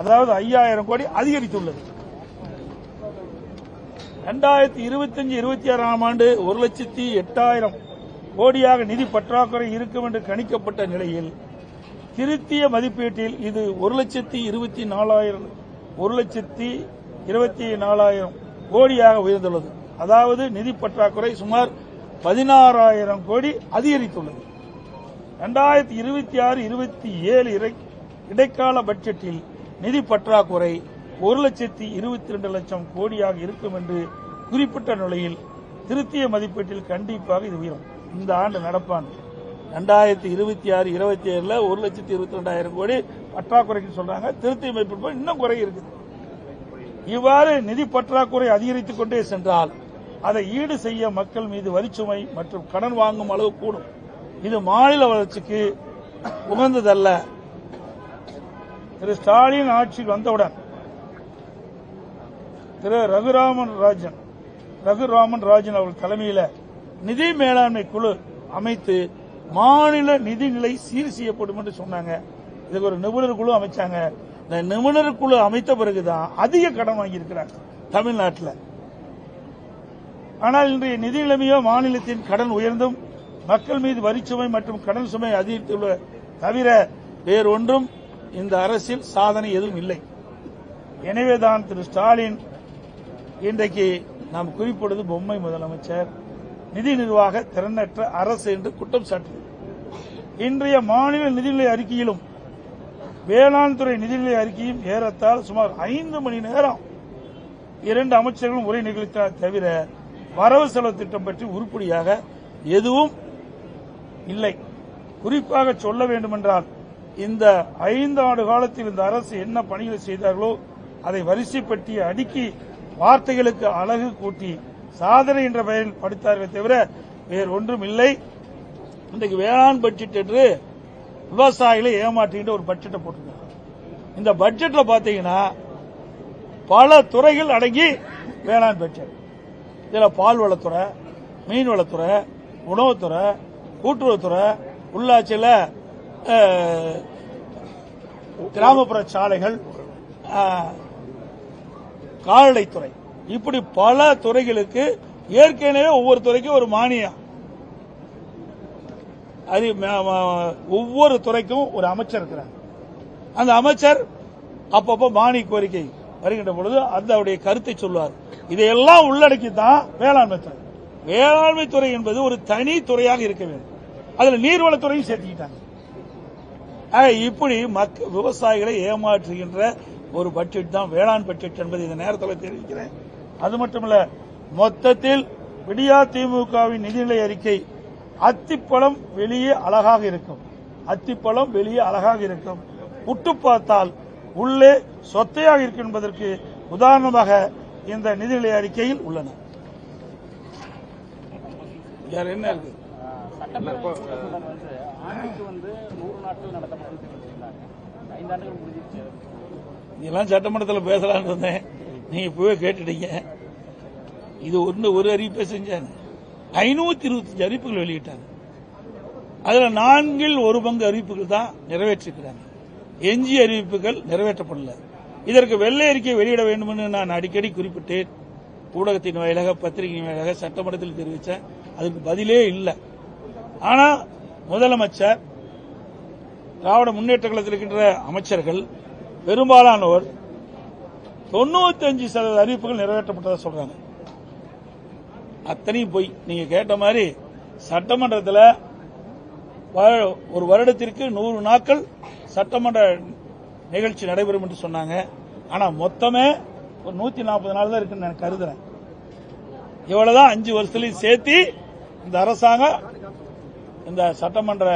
அதாவது ஐயாயிரம் கோடி அதிகரித்துள்ளது. இரண்டாயிரத்தி இருபத்தஞ்சு இருபத்தி ஆறாம் ஆண்டு ஒரு லட்சத்தி எட்டாயிரம் கோடியாக நிதி பற்றாக்குறை இருக்கும் என்று கணிக்கப்பட்ட நிலையில் திருத்திய மதிப்பீட்டில் இது ஒரு லட்சத்தி இருபத்தி நாலாயிரம் ஒரு லட்சத்தி இருபத்தி நாலாயிரம் கோடியாக உயர்ந்துள்ளது. அதாவது நிதி பற்றாக்குறை சுமார் பதினாறாயிரம் கோடி அதிகரித்துள்ளது. இரண்டாயிரத்தி இருபத்தி ஆறு இருபத்தி ஏழு இடைக்கால பட்ஜெட்டில் நிதி பற்றாக்குறை ஒரு லட்சத்தி இருபத்தி ரெண்டு லட்சம் கோடியாக இருக்கும் என்று குறிப்பிட்ட நிலையில் திருத்திய மதிப்பீட்டில் கண்டிப்பாக இது உயரும். இந்த ஆண்டு நடப்பாண்டு ரெண்டாயிரத்தி இருபத்தி ஆறு இருபத்தி ஏழுல ஒரு லட்சத்தி இருபத்தி ரெண்டாயிரம் கோடி பற்றாக்குறைக்கு சொல்றாங்க. திருத்திய மதிப்பீடு இன்னும் குறை இருக்குது. இவ்வாறு நிதி பற்றாக்குறை அதிகரித்துக் கொண்டே சென்றால் அதை ஈடு செய்ய மக்கள் மீது வரிச்சுமை மற்றும் கடன் வாங்கும் அளவு கூடும். இது மாநில வளர்ச்சிக்கு உகந்ததல்ல. திரு ஸ்டாலின் ஆட்சியில் வந்தவுடன் திரு ரகுராமன் ராஜன் ரகுராமன் ராஜன் அவர்கள் தலைமையில் நிதி மேலாண்மை குழு அமைத்து மாநில நிதிநிலை சீர் செய்யப்படும் என்று சொன்னாங்க. இதுக்கு ஒரு நிபுணர் குழு அமைச்சாங்க. இந்த நிபுணர் குழு அமைத்த பிறகுதான் அதிக கடன் வாங்கியிருக்கிறாங்க தமிழ்நாட்டில். ஆனால் இன்றைய நிதி நிலைமையோ மாநிலத்தின் கடன் உயர்ந்தும் மக்கள் மீது வரிச்சுமை மற்றும் கடன் சுமை அதிகரித்துள்ள தவிர வேறொன்றும் இந்த அரசில் சாதனை எதுவும் இல்லை. எனவேதான் திரு ஸ்டாலின் இன்றைக்கு நாம் குறிப்பிடுவது பொம்மை முதலமைச்சர் நிதி நிர்வாக திறனற்ற அரசு என்று குற்றம் சாட்டியது. இன்றைய மாநில நிதிநிலை அறிக்கையிலும் வேளாண் துறை நிதிநிலை அறிக்கையும் ஏறத்தால் சுமார் ஐந்து மணி நேரம் இரண்டு அமைச்சர்களும் உரை நிகழ்த்தினார் தவிர வரவு செலவு திட்டம் பற்றி உருப்படியாக எதுவும் இல்லை. குறிப்பாக சொல்ல வேண்டுமென்றால் இந்த ஐந்து ஆண்டு காலத்தில் இந்த அரசு என்ன பணிகளை செய்தார்களோ அதை வரிசைப்பட்டி அடுக்கி வார்த்தைகளுக்கு அழகு கூட்டி சாதனை என்ற பெயரில் படித்தார்கள் தவிர வேறு ஒன்றும் இல்லை. இன்றைக்கு வேளாண் பட்ஜெட் என்று விவசாயிகளை ஏமாற்றுகின்ற ஒரு பட்ஜெட்டை போட்டிருக்காங்க. இந்த பட்ஜெட்ல பாத்தீங்கன்னா பல துறைகள் அடங்கி வேளாண் பட்ஜெட் இதுல பால்வளத்துறை மீன்வளத்துறை உணவுத்துறை கூட்டுறவுத்துறை உள்ளாட்சியில் கிராமப்புற சாலைகள் கால்நடைத்துறை. இப்படி பல துறைகளுக்கு ஏற்கனவே ஒவ்வொரு துறைக்கும் ஒரு மானியம். அது ஒவ்வொரு துறைக்கும் ஒரு அமைச்சர் இருக்கிறார். அந்த அமைச்சர் அப்பப்போ மானிய கோரிக்கை வருகின்ற பொழுது அந்த அவருடைய கருத்தை சொல்லுவார். இதையெல்லாம் உள்ளடக்கி தான் வேளாண்மை துறை. வேளாண்மை துறை என்பது ஒரு தனி துறையாக இருக்க வேண்டும். அதுல நீர்வளத்துறையும் சேர்த்துக்கிட்டாங்க. இப்படி மக்க விவசாயிகளை ஏமாற்றுகின்ற ஒரு பட்ஜெட் தான் வேளாண் பட்ஜெட் என்பது இந்த நேரத்தில் தெரிவிக்கிறேன். அது மட்டுமல்ல மொத்தத்தில் விடியா திமுகவின் நிதிநிலை அறிக்கை அத்திப்பழம் வெளியே அழகாக இருக்கும். அத்திப்பழம் வெளியே அழகாக இருக்கும். உட்டு பார்த்தால் உள்ளே சொத்தையாக இருக்கும் என்பதற்கு உதாரணமாக இந்த நிதிநிலை அறிக்கையில் உள்ளன. வேற என்ன இருக்கு? சட்டப்பேரவை கூட்டத்தொடர் வந்து ஆண்டுக்கு வந்து நூறு நாட்கள் நடத்தப்படும் சொல்லியிருந்தாங்க. ஐந்தாண்டுகள் முடிஞ்சிருச்சு. இதெல்லாம் சட்டமன்றத்தில் பேசலாம்னு இருந்தேன். நீங்க இப்பவே கேட்டுட்டீங்க. இது ஒன்று ஒரு அறிவிப்பை செஞ்சாங்க. ஐநூத்தி இருபத்தஞ்சு அறிவிப்புகள் வெளியிட்டாங்க. அதுல நான்கில் ஒரு பங்கு அறிவிப்புகள் தான் நிறைவேற்றிருக்கிறாங்க. எஞ்சிய அறிவிப்புகள் நிறைவேற்றப்படல. இதற்கு வெள்ளை அறிக்கை வெளியிட வேண்டும் என்று நான் அடிக்கடி குறிப்பிட்டேன். ஊடகத்தின் வாயிலாக பத்திரிகையின் வாயிலாக சட்டமன்றத்தில் தெரிவித்தேன். அதுக்கு பதிலே இல்லை. ஆனா முதலமைச்சர் திராவிட முன்னேற்ற கழகத்தில் இருக்கின்ற அமைச்சர்கள் பெரும்பாலானோர் தொண்ணூத்தஞ்சு சதவீத அறிவிப்புகள் நிறைவேற்றப்பட்டதா சொல்றாங்க. அத்தனையும் போய். நீங்க கேட்ட மாதிரி சட்டமன்றத்தில் ஒரு வருடத்திற்கு நூறு நாட்கள் சட்டமன்ற நிகழ்ச்சி நடைபெறும் என்று சொன்னாங்க. ஆனா மொத்தமே ஒரு நூத்தி நாற்பது நாள் தான் இருக்குன்னு நான் கருதுறேன். இவ்வளவுதான் அஞ்சு வருஷத்துலயும் சேர்த்து இந்த அரசாங்கம் இந்த சட்டமன்ற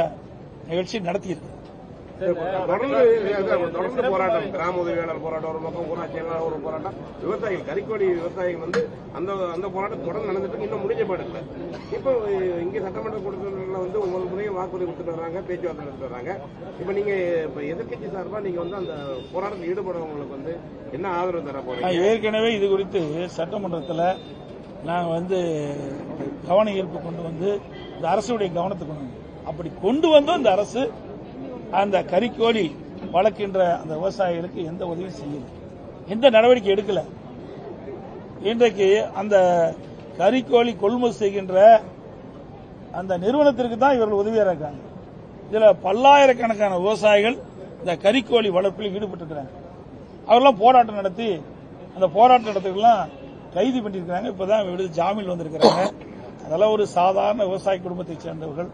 நிகழ்ச்சி நடத்தியிருக்கு. தொடர்ந்து தொடர்ந்து போராட்டம் கிராம உதவியாளர் போராட்டம் ஒரு பக்கம் ஊராட்சி ஒரு போராட்டம் விவசாயிகள் கறிக்கோடி விவசாயிகள் வந்து அந்த அந்த போராட்டம் தொடர்ந்து நடந்துட்டு. இன்னும் முடிஞ்ச பாடு இல்லை. இப்போ இங்க சட்டமன்ற கூட்டத்தில் வந்து ஒவ்வொரு முறையும் வாக்குறுதி கொடுத்துட்டு வர்றாங்க பேச்சுவார்த்தை நடத்திட்டு வர்றாங்க இப்போ நீங்க இப்ப எதிர்க்கட்சி சார்பா நீங்க வந்து அந்த போராட்டத்தில் ஈடுபடுறவங்களுக்கு வந்து என்ன ஆதரவு தர போறீங்க? ஏற்கனவே இது குறித்து சட்டமன்றத்தில் நாங்கள் வந்து கவன ஈர்ப்பு கொண்டு வந்து இந்த அரசுடைய கவனத்துக்கு கொண்டு அப்படி கொண்டு வந்தும் இந்த அரசு அந்த கறிக்கோழி வளர்க்கின்ற அந்த விவசாயிகளுக்கு எந்த உதவியும் செய்யல. எந்த நடவடிக்கை எடுக்கல. இன்றைக்கு அந்த கறிக்கோழி கொள்முதல் செய்கின்ற அந்த நிறுவனத்திற்கு தான் இவர்கள் உதவியாக இருக்காங்க. இதுல பல்லாயிரக்கணக்கான விவசாயிகள் இந்த கறிக்கோழி வளர்ப்பில் ஈடுபட்டிருக்கிறாங்க. அவரெல்லாம் போராட்டம் நடத்தி அந்த போராட்ட நடத்துக்கெல்லாம் கைது பண்ணியிருக்கிறாங்க. இப்பதான் விடுதலை ஜாமீன் வந்திருக்கிறாங்க. அதெல்லாம் ஒரு சாதாரண விவசாய குடும்பத்தைச் சேர்ந்தவர்கள்.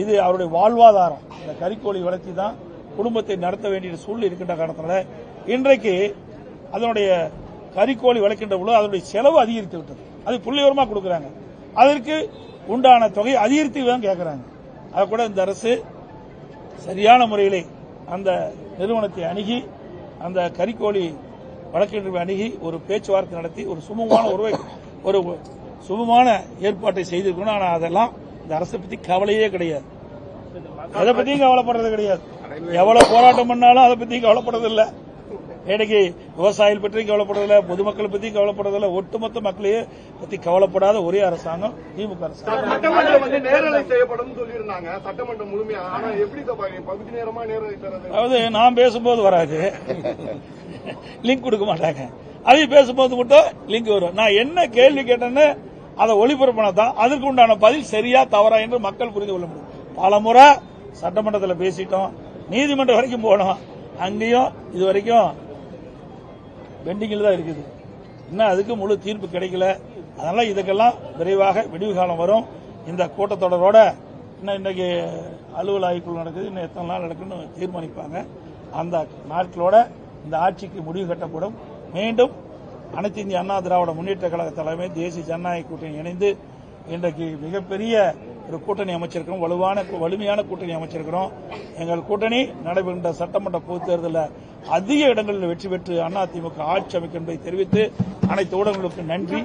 இது அவருடைய வாழ்வாதாரம். இந்த கறிக்கோழி வளர்த்தி தான் குடும்பத்தை நடத்த வேண்டிய சூழ்நிலை இருக்கின்ற காரணத்தில் இன்றைக்கு அதனுடைய கறிக்கோழி வளர்க்கின்ற பொழுது அதனுடைய செலவு அதிகரித்து விட்டது. அது புள்ளிவரமாக கொடுக்குறாங்க. அதற்கு உண்டான தொகையை அதிகரித்து தான் கேட்குறாங்க அதை கூட இந்த அரசு சரியான முறையிலே அந்த நிறுவனத்தை அணுகி அந்த கறிக்கோழி வழக்கறிஞர்களை அணுகி ஒரு பேச்சுவார்த்தை நடத்தி ஒரு சுமூகமான ஒரு ஒரு சுமூகமான ஏற்பாட்டை செய்திருக்கணும். ஆனால் அதெல்லாம் இந்த அரசை பத்தி கவலையே கிடையாது. அதை பத்தியும் கவலைப்படுறது கிடையாது. எவ்வளவு போராட்டம் பண்ணாலும் அதை பத்தியும் கவலைப்படுறது இல்ல இன்னைக்கு விவசாயிகள் பற்றியும் கவலைப்படுறதில்ல பொதுமக்கள் பத்தியும் கவலைப்படுறதில்ல. ஒட்டுமொத்த மக்களையே பத்தி கவலைப்படாத ஒரே அரசாங்கம் திமுக அரசாங்கம் அதாவது நான் பேசும்போது வராது. லிங்க் கொடுக்க மாட்டாங்க. அதையும் பேசும்போது மட்டும் லிங்க் வரும். நான் என்ன கேள்வி கேட்டேன்னு அதை ஒளிபரப்பினா தான் அதற்கு உண்டான பதில் சரியா தவறா என்று மக்கள் புரிந்து கொள்ள முடியும். பல முறை சட்டமன்றத்தில் பேசிட்டோம் நீதிமன்றம் வரைக்கும் போனோம். அங்கேயும் இது வரைக்கும் பெண்டிங்கில் தான் இருக்குது. இன்னும் அதுக்கு முழு தீர்ப்பு கிடைக்கல. அதனால இதுக்கெல்லாம் விரைவாக விடிவு காலம் வரும். இந்த கூட்டத்தொடரோட இன்னும் இன்னைக்கு அலுவல் ஆய்வுக்குள் நடக்குது. இன்னும் எத்தனை நாள் நடக்குன்னு தீர்மானிப்பாங்க. அந்த நாட்களோட இந்த ஆட்சிக்கு முடிவு கட்டப்படும். மீண்டும் அனைத்து இந்திய அண்ணா திராவிட முன்னேற்ற கழக தலைமை தேசிய ஜனநாயக கூட்டணி இணைந்து இன்றைக்கு மிகப்பெரிய ஒரு கூட்டணி அமைச்சிருக்கிறோம். வலுவான வலிமையான கூட்டணி அமைச்சிருக்கிறோம். எங்கள் கூட்டணி நடைபெறுகின்ற சட்டமன்ற பொதுத் தேர்தலில் அதிக இடங்களில் வெற்றி பெற்று அதிமுக ஆட்சி அமைக்கும் என்பதை தெரிவித்து அனைத்து ஊடகங்களுக்கு நன்றி